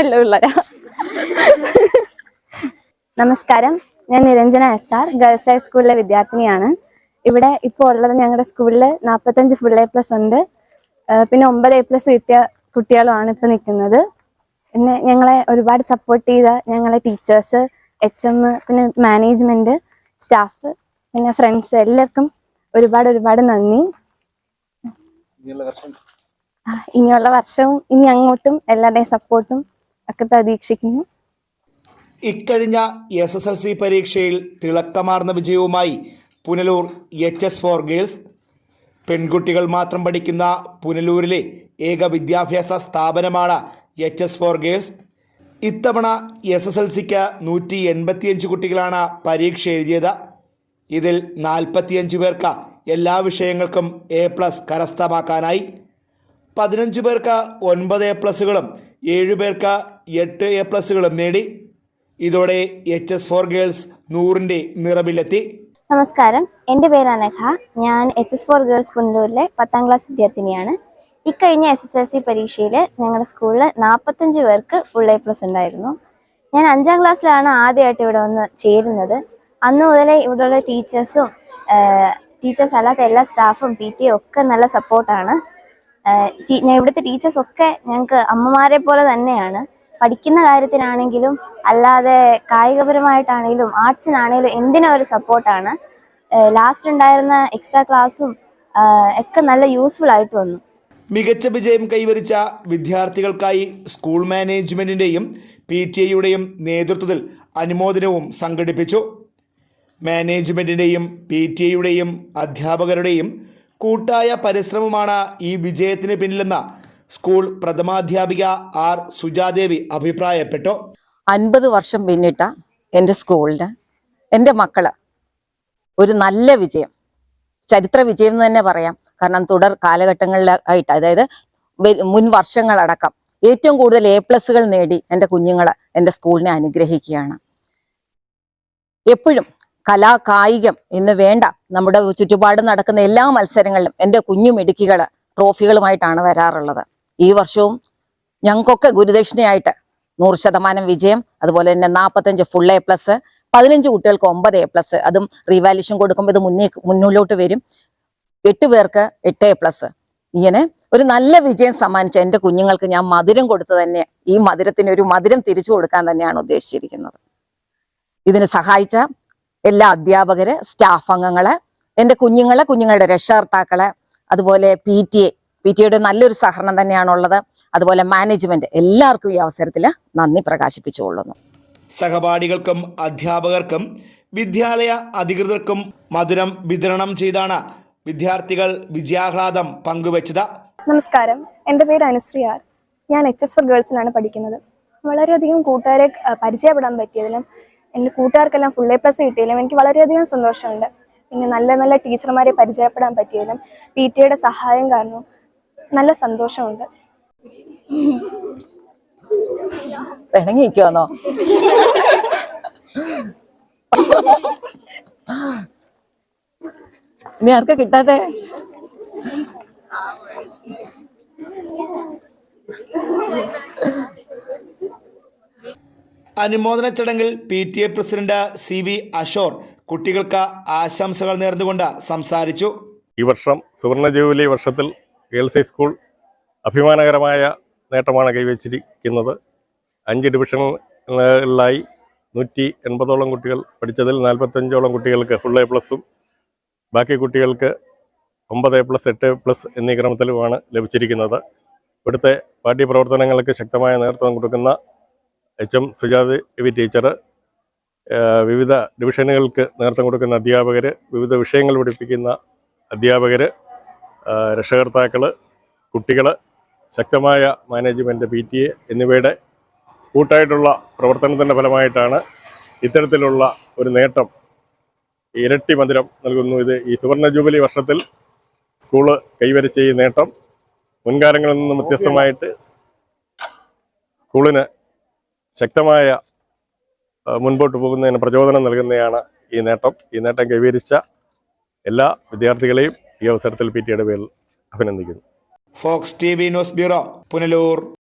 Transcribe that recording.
നല്ല പിള്ളേരാ നമസ്കാരം. ഞാൻ Niranjana S R girls high സ്കൂളിലെ വിദ്യാർത്ഥിനിയാണ്. ഇവിടെ ഇപ്പോൾ ഉള്ളത് ഞങ്ങളുടെ സ്കൂളിൽ നാൽപ്പത്തഞ്ച് ഫുൾ എ പ്ലസ് ഉണ്ട്. പിന്നെ ഒമ്പത് എ പ്ലസ് കിട്ടിയ കുട്ടികളുമാണ് ഇപ്പൊ നിൽക്കുന്നത്. പിന്നെ ഞങ്ങളെ ഒരുപാട് സപ്പോർട്ട് ചെയ്ത ഞങ്ങളെ ടീച്ചേഴ്സ് എച്ച് എം പിന്നെ മാനേജ്മെന്റ് സ്റ്റാഫ് പിന്നെ ഫ്രണ്ട്സ് എല്ലാവർക്കും ഒരുപാട് ഒരുപാട് നന്ദി. ഇനിയുള്ള വർഷവും ഇനി അങ്ങോട്ടും എല്ലാവരുടെയും സപ്പോർട്ടും ഒക്കെ പ്രതീക്ഷിക്കുന്നു. ഇക്കഴിഞ്ഞ എസ് എസ് എൽ സി പരീക്ഷയിൽ തിളക്കമാർന്ന വിജയവുമായി Punalur H S for girls പെൺകുട്ടികൾ മാത്രം പഠിക്കുന്ന പുനലൂരിലെ ഏക വിദ്യാഭ്യാസ സ്ഥാപനമാണ് എച്ച് എസ് ഫോർ ഗേൾസ് ഇത്തവണ എസ് എസ് എൽ സിക്ക് നൂറ്റി എൺപത്തിയഞ്ച് കുട്ടികളാണ് പരീക്ഷ എഴുതിയത്. ഇതിൽ നാൽപ്പത്തിയഞ്ച് പേർക്ക് എല്ലാ വിഷയങ്ങൾക്കും എ പ്ലസ് കരസ്ഥമാക്കാനായി. പതിനഞ്ച് പേർക്ക് ഒൻപത് എ പ്ലസുകളും ഏഴു പേർക്ക് എട്ട് എ പ്ലസുകളും നേടി. ഇതോടെ എച്ച് എസ് ഫോർ ഗേൾസ് നൂറിന്റെ നിറവിലെത്തി. നമസ്കാരം. എന്റെ പേര് അനഘ. ഞാൻ എച്ച് എസ് ഫോർ ഗേൾസ് പുനലൂരിലെ പത്താം ക്ലാസ് വിദ്യാർത്ഥിനിയാണ്. ഇക്കഴിഞ്ഞ എസ് എസ് എൽ സി പരീക്ഷയിൽ ഞങ്ങളുടെ സ്കൂളിൽ നാൽപ്പത്തഞ്ച് പേർക്ക് ഫുൾ എ പ്ലസ് ഉണ്ടായിരുന്നു. ഞാൻ അഞ്ചാം ക്ലാസ്സിലാണ് ആദ്യമായിട്ട് ഇവിടെ വന്ന് ചേരുന്നത്. അന്ന് മുതലേ ഇവിടെയുള്ള ടീച്ചേഴ്സും ടീച്ചേഴ്സ് അല്ലാത്ത എല്ലാ സ്റ്റാഫും പി ടി ഒക്കെ നല്ല സപ്പോർട്ടാണ്. ഇവിടുത്തെ ടീച്ചേഴ്സ് ഒക്കെ ഞങ്ങൾക്ക് അമ്മമാരെ പോലെ തന്നെയാണ്. പഠിക്കുന്ന കാര്യത്തിനാണെങ്കിലും അല്ലാതെ കായികപരമായിട്ടാണെങ്കിലും ആർട്സിനാണെങ്കിലും എന്തിനും ഒരു സപ്പോർട്ടാണ്? ലാസ്റ്റ് ഉണ്ടായിരുന്ന എക്സ്ട്രാ ക്ലാസ്സും ഒക്കെ നല്ല യൂസ്ഫുൾ ആയിട്ട് വന്നു. മികച്ച വിജയം കൈവരിച്ച വിദ്യാർത്ഥികൾക്കായി സ്കൂൾ മാനേജ്മെന്റിന്റെയും പി ടി എയുടെയും നേതൃത്വത്തിൽ അനുമോദനവും സംഘടിപ്പിച്ചു. മാനേജ്മെന്റിന്റെയും പി ടി എയുടെയും അധ്യാപകരുടെയും കൂട്ടായ പരിശ്രമമാണ് ഈ വിജയത്തിന് പിന്നിലെന്ന് സ്കൂൾ പ്രഥമാധ്യാപിക ആർ സുജാദേവി അഭിപ്രായപ്പെട്ടു. അൻപത് വർഷം പിന്നിട്ട എന്റെ സ്കൂളിന് എന്റെ മക്കൾ ഒരു നല്ല വിജയം ചരിത്ര വിജയം എന്ന് തന്നെ പറയാം. കാരണം തുടർ കാലഘട്ടങ്ങളിലായിട്ട് അതായത് മുൻ വർഷങ്ങളടക്കം ഏറ്റവും കൂടുതൽ എ പ്ലസുകൾ നേടി എന്റെ കുഞ്ഞുങ്ങൾ എന്റെ സ്കൂളിനെ അനുഗ്രഹിക്കുകയാണ്. എപ്പോഴും കലാ കായികം എന്ന് വേണ്ട നമ്മുടെ ചുറ്റുപാട് നടക്കുന്ന എല്ലാ മത്സരങ്ങളിലും എന്റെ കുഞ്ഞു മിടുക്കികൾ ട്രോഫികളുമായിട്ടാണ് വരാറുള്ളത്. ഈ വർഷവും ഞങ്ങൾക്കൊക്കെ ഗുരുദക്ഷിണയായിട്ട് നൂറ് ശതമാനം വിജയം അതുപോലെ തന്നെ നാൽപ്പത്തഞ്ച് ഫുൾ എ പ്ലസ് പതിനഞ്ച് കുട്ടികൾക്ക് ഒമ്പത് എ പ്ലസ് അതും റീവാലുവേഷൻ കൊടുക്കുമ്പോൾ ഇത് മുന്നേ മുന്നിലോട്ട് വരും. എട്ട് പേർക്ക് എട്ട് എ പ്ലസ് ഇങ്ങനെ ഒരു നല്ല വിജയം സമ്മാനിച്ച എന്റെ കുഞ്ഞുങ്ങൾക്ക് ഞാൻ മധുരം കൊടുത്തു തന്നെ ഈ മധുരത്തിന് ഒരു മധുരം തിരിച്ചു കൊടുക്കാൻ തന്നെയാണ് ഉദ്ദേശിച്ചിരിക്കുന്നത്. ഇതിന് സഹായിച്ച എല്ലാ അധ്യാപകര് സ്റ്റാഫ് അംഗങ്ങളെ എന്റെ കുഞ്ഞുങ്ങളെ കുഞ്ഞുങ്ങളുടെ രക്ഷകർത്താക്കളെ അതുപോലെ P T A P T എയുടെ നല്ലൊരു സഹകരണം തന്നെയാണുള്ളത്. അതുപോലെ മാനേജ്മെന്റ് എല്ലാവർക്കും ഈ അവസരത്തിൽ നന്ദി പ്രകാശിപ്പിച്ചുകൊള്ളുന്നു സഹപാഠികൾക്കും അധ്യാപകർക്കും വിദ്യാലയ അധികൃതർക്കും മധുരം വിതരണം ചെയ്താണ് വിദ്യാർത്ഥികൾ വിജയാഹ്ലാദം പങ്കുവച്ചത്. നമസ്കാരം. എന്റെ പേര് അനുശ്രീ ആർ. ഞാൻ എച്ച് എസ് ഫോർ ഗേൾസിലാണ് പഠിക്കുന്നത്. വളരെയധികം കൂട്ടുകാരെ പരിചയപ്പെടാൻ പറ്റിയതിലും എന്റെ കൂട്ടുകാർക്കെല്ലാം ഫുൾ എ പ്ലസ് കിട്ടിയതിലും എനിക്ക് വളരെയധികം സന്തോഷമുണ്ട്. പിന്നെ നല്ല നല്ല ടീച്ചർമാരെ പരിചയപ്പെടാൻ പറ്റിയതിലും പി ടി സഹായം കാരണം നല്ല സന്തോഷമുണ്ട്. പിണങ്ങിക്കുവാന്നോ ഇനി ആർക്കാ കിട്ടാതെ അനുമോദന ചടങ്ങിൽ P T A president C V അശോർ കുട്ടികൾക്ക് ആശംസകൾ നേർന്നുകൊണ്ട് സംസാരിച്ചു. ഈ വർഷം സുവർണ ജൂബിലി വർഷത്തിൽ ഗേൾസ് ഹൈസ്കൂൾ അഭിമാനകരമായ നേട്ടമാണ് കൈവച്ചിരിക്കുന്നത്. അഞ്ച് ഡിവിഷനുകളിലായി നൂറ്റി എൺപതോളം കുട്ടികൾ പഠിച്ചതിൽ നാൽപ്പത്തഞ്ചോളം കുട്ടികൾക്ക് ഫുൾ എ പ്ലസും ബാക്കി കുട്ടികൾക്ക് ഒമ്പത് എ പ്ലസ് എട്ട് പ്ലസ് എന്നീ ക്രമത്തിലുമാണ് ലഭിച്ചിരിക്കുന്നത്. ഇവിടുത്തെ പാർട്ടി പ്രവർത്തനങ്ങൾക്ക് ശക്തമായ നേതൃത്വം കൊടുക്കുന്ന H M Sujatha V teacher വിവിധ ഡിവിഷനുകൾക്ക് നേതൃത്വം കൊടുക്കുന്ന അധ്യാപകർ വിവിധ വിഷയങ്ങൾ പഠിപ്പിക്കുന്ന അധ്യാപകർ രക്ഷകർത്താക്കൾ കുട്ടികൾ ശക്തമായ മാനേജ്മെന്റ് പി ടി എ എന്നിവയുടെ കൂട്ടായിട്ടുള്ള പ്രവർത്തനത്തിന്റെ ഫലമായിട്ടാണ് ഇത്തരത്തിലുള്ള ഒരു നേട്ടം ഇരട്ടി മധുരം നൽകുന്നു. ഇത് ഈ സുവർണ ജൂബിലി വർഷത്തിൽ സ്കൂൾ കൈവരിച്ച ഈ നേട്ടം മുൻകാലങ്ങളിൽ നിന്നും വ്യത്യസ്തമായിട്ട് സ്കൂളിന് ശക്തമായ മുൻപോട്ട് പോകുന്നതിന് പ്രചോദനം നൽകുന്നതാണ് ഈ നേട്ടം. ഈ നേട്ടം കൈവരിച്ച എല്ലാ വിദ്യാർത്ഥികളെയും ഈ അവസരത്തിൽ പി പേരിൽ അഭിനന്ദിക്കുന്നു. Fox T V news bureau Punalur.